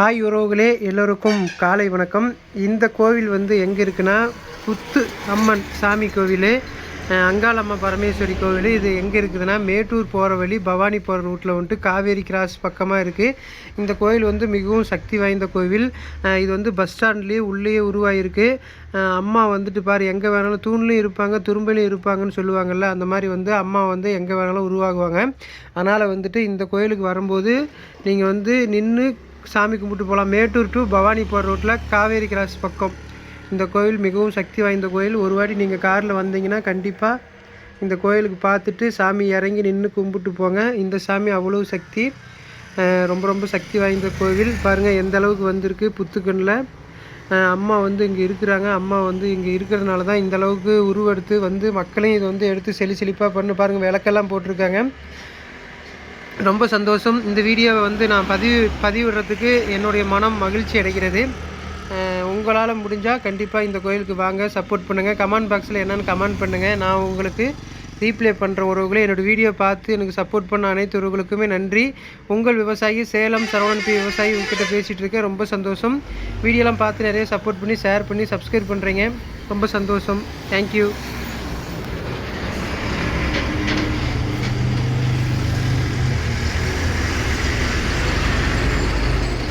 Hi உறவுகளே எல்லோருக்கும் காலை வணக்கம். இந்த கோவில் வந்து எங்கே இருக்குன்னா புத்து அம்மன் சாமி கோவில் அஹ், அங்காளம்மா பரமேஸ்வரி கோவில். இது எங்கே இருக்குதுன்னா மேட்டூர் போகிற வழி பவானி போகிற ரூட்டில் வந்துட்டு காவேரி கிராஸ் பக்கமாக இருக்குது இந்த கோவில் வந்து மிகவும் சக்தி வாய்ந்த கோவில். இது வந்து பஸ் ஸ்டாண்ட்லேயே உள்ளேயே உருவாயிருக்கு. அம்மா வந்துட்டு பாரு எங்கே வேணாலும் தூண்லையும் இருப்பாங்க துரும்பலையும் இருப்பாங்கன்னு சொல்லுவாங்கல்ல அந்த மாதிரி வந்து அம்மா வந்து எங்கே வேணாலும் உருவாகுவாங்க. அதனால் வந்துட்டு இந்த கோயிலுக்கு வரும்போது நீங்கள் வந்து நின்று சாமி கும்பிட்டு போகலாம் மேட்டூர் டு பவானி போகிற ரோட்டில் காவேரி கிராஸ் பக்கம். இந்த கோயில் மிகவும் சக்தி வாய்ந்த கோயில். ஒரு வாட்டி நீங்கள் காரில் வந்தீங்கன்னா கண்டிப்பாக இந்த கோயிலுக்கு பார்த்துட்டு சாமி இறங்கி நின்று கும்பிட்டு போங்க. இந்த சாமி அவ்வளோ சக்தி. ரொம்ப ரொம்ப சக்தி வாய்ந்த கோவில். பாருங்கள் எந்த அளவுக்கு வந்திருக்கு புத்துக்கண்ணில் அம்மா வந்து இங்கே இருக்கிறாங்க. அம்மா வந்து இங்கே இருக்கிறதுனால தான் இந்த அளவுக்கு உருவெடுத்து வந்து மக்களையும் இதை வந்து எடுத்து செழி செழிப்பாக பண்ணு. பாருங்கள் விளக்கெல்லாம் போட்டிருக்காங்க. ரொம்ப சந்தோஷம். இந்த வீடியோவை வந்து நான் பதிவு பதிவிடுறதுக்கு என்னுடைய மனம் மகிழ்ச்சி அடைகிறது. உங்களால் முடிஞ்சால் கண்டிப்பாக இந்த கோயிலுக்கு வாங்க சப்போர்ட் பண்ணுங்கள் கமெண்ட் பாக்ஸில் என்னென்னு கமெண்ட் பண்ணுங்கள் நான் உங்களுக்கு ரீப்ளே பண்ணுற உறவுகளே என்னோடய வீடியோ பார்த்து எனக்கு சப்போர்ட் பண்ண அனைத்து உறவுகளுக்குமே நன்றி. உங்கள் விவசாயி சேலம் சரவணன் பி விவசாயி உங்ககிட்ட பேசிகிட்டு இருக்கேன். ரொம்ப சந்தோஷம். வீடியோலாம் பார்த்து நிறைய சப்போர்ட் பண்ணி ஷேர் பண்ணி சப்ஸ்கிரைப் பண்ணுறீங்க ரொம்ப சந்தோஷம். தேங்க்யூ